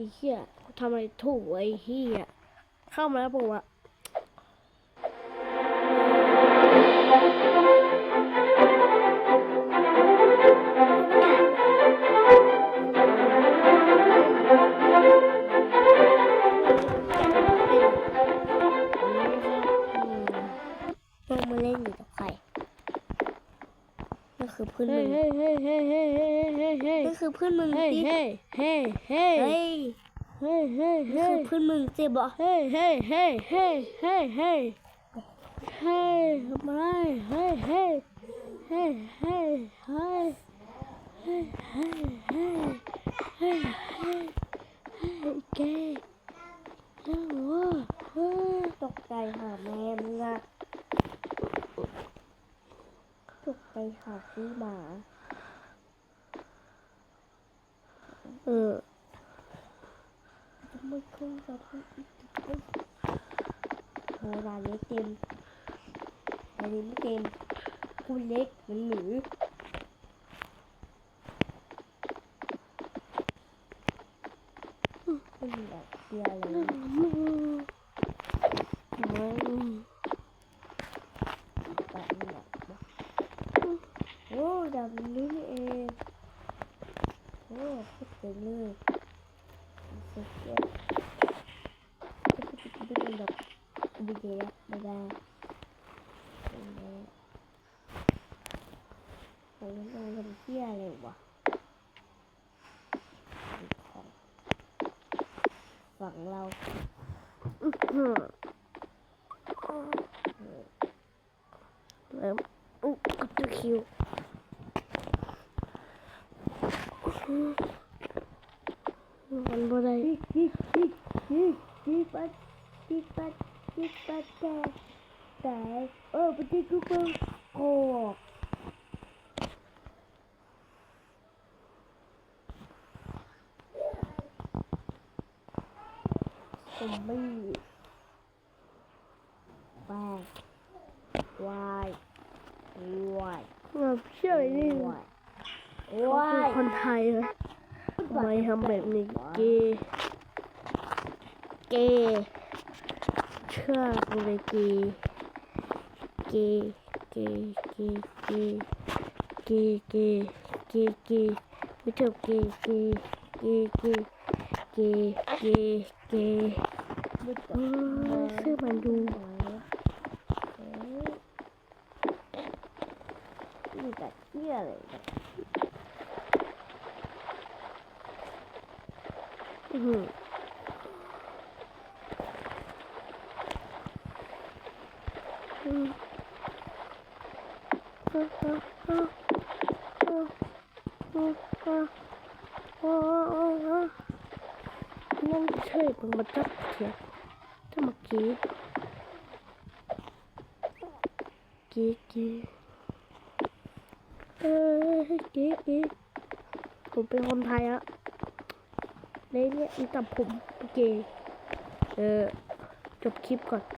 ไอ้เหี้ยกูทำอะไรถูกไอ้เหี้ยเข้ามาแล้วบอกว่า คือเพื่อนเฮ้มึยงเฮ้ยเฮ้ยเฮ้ยเฮ้ยเฮ้ยเฮ้ยเฮ้ยนั่นคือเพื่อนมึงเฮ้ยดิเฮ้ยเฮ้ยเฮ้ยเฮ้ยเฮ้ยเฮ้ยนั่เฮ้นยคือเพื่อนมึงเจ็บบ่เฮ้ยเฮ้ยเฮ้ยเฮ้ยเฮ้ยเฮ้ยเฮ้ยทำอะไรเฮ้ยเฮ้ยเฮ้ยเฮ้ยเฮ้ยเฮ้ยเฮ้ยเฮ้ยเฮ้ยเฮ้ยเฮ้ยแกนั่งวะเฮ้ยตกใจหาแม่มึงอะ ตกใจหาซื้อหมา เออจะไม่ขึ้นจะขึ้นอีกขึ้นโหดาเล็กเต็มอันนี้ไม่เต็มกูเล็กเหมือนหนูไม่มีแบบเชียร์เลย มึงมึง แบบนี้แหละโอ้ แบบนี้นี่เองโอ้พูดเก่งเลยสุดยอดพูดเป็นแบบดีเจแล้วไม่ได้ไม่ได้โอ้ยมันทำเที่ยอะไรวะของฝั่งเราอืมแล้วอุ๊ยกดตัวคิว Ben buradayım. Tik tik tik tik bat tik bat tik bat dash dash. Oh bu tik bu kork. Zombie. Why? Why? Why? Why? Why? Why? เชื่อนี่วายเขาวาเป็นยคนไทยเลยทำไมทำแบบนี้เกย์เกย์เชื่อกูเลยเกย์เกย์เกย์เกย์เกย์เกย์เกย์เกย์เกย์ไม่ชอบเกย์เกย์เกย์เกย์เกย์เกย์เกย์เออชื่อมันดูนี่แต่เที่ยเลย นั่นเฉยมันมาจับเถียถ้ามากี้กี้กี้เออกี้กี้ผมเป็นคนไทยอะ เลยเนี่ยมีแต่ผมโอเคเออจบคลิปก่อน